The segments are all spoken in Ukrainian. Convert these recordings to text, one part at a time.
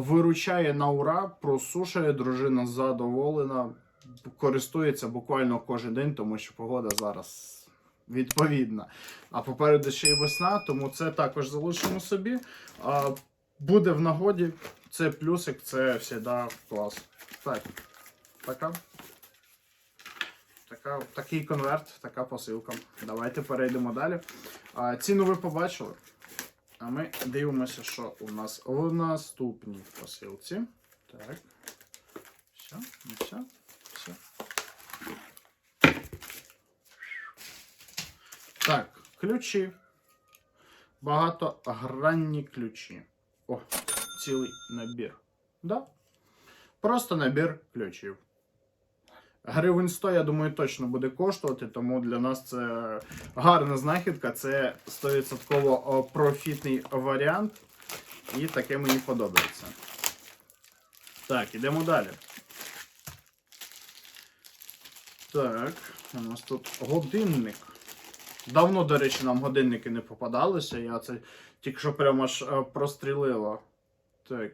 виручає на ура, просушує, дружина задоволена, користується буквально кожен день, тому що погода зараз відповідна. А попереду ще й весна, тому це також залишимо собі. А, буде в нагоді, це плюсик, це завжди клас. Так, така. Така, такий конверт, така посилка. Давайте перейдемо далі. А, ціну ви побачили. А ми дивимося, що у нас в наступній посилці. Так. Все, ну все, все. Так, ключі. Багатогранні ключі. О, цілий набір. Да? Просто набір ключів. Гривень 100, я думаю, точно буде коштувати, тому для нас це гарна знахідка, це 100% профітний варіант. І таке мені подобається. Так, ідемо далі. Так, у нас тут годинник. Давно, до речі, нам годинники не попадалися. Я це тільки що прямо аж е, прострілила. Так.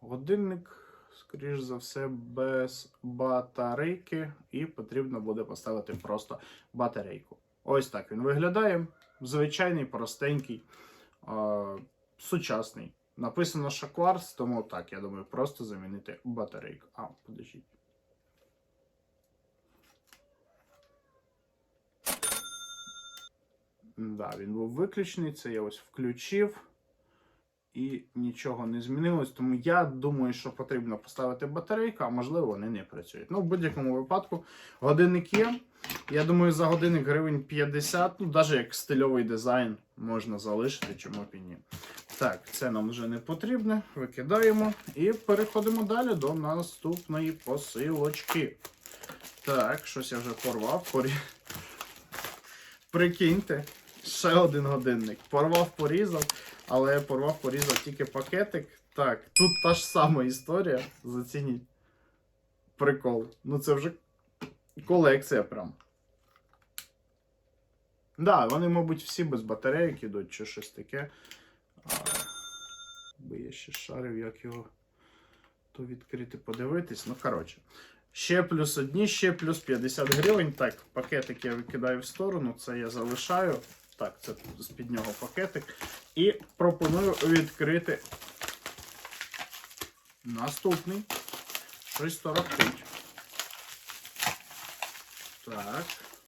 Годинник, скоріш за все, без батарейки. І потрібно буде поставити просто батарейку. Ось так він виглядає. Звичайний, простенький, е, сучасний. Написано що кварц, тому так, я думаю, просто замінити батарейку. А, подождіть. Да, він був виключений, це я ось включив. І нічого не змінилось. Тому я думаю, що потрібно поставити батарейку, а можливо вони не працюють. Ну, в будь-якому випадку годинник є. Я думаю, за годинник гривень 50, ну, навіть як стильовий дизайн можна залишити, чому б і ні. Так, це нам вже не потрібно. Викидаємо і переходимо далі до наступної посилочки. Так, щось я вже порвав. Прикиньте, ще один годинник. Порвав, порізав, але порвав, порізав тільки пакетик. Так, тут та ж сама історія. Зацініть. Прикол. Ну це вже колекція прям. Да, вони, мабуть, всі без батарейок ідуть чи щось таке. Би я ще шарив, як його то відкрити, подивитись. Ну, коротше. Ще плюс одні, ще плюс 50 гривень. Так, пакетик я викидаю в сторону, це я залишаю. Так, це з-під нього пакетик. І пропоную відкрити наступний. Щось торохтить. Так.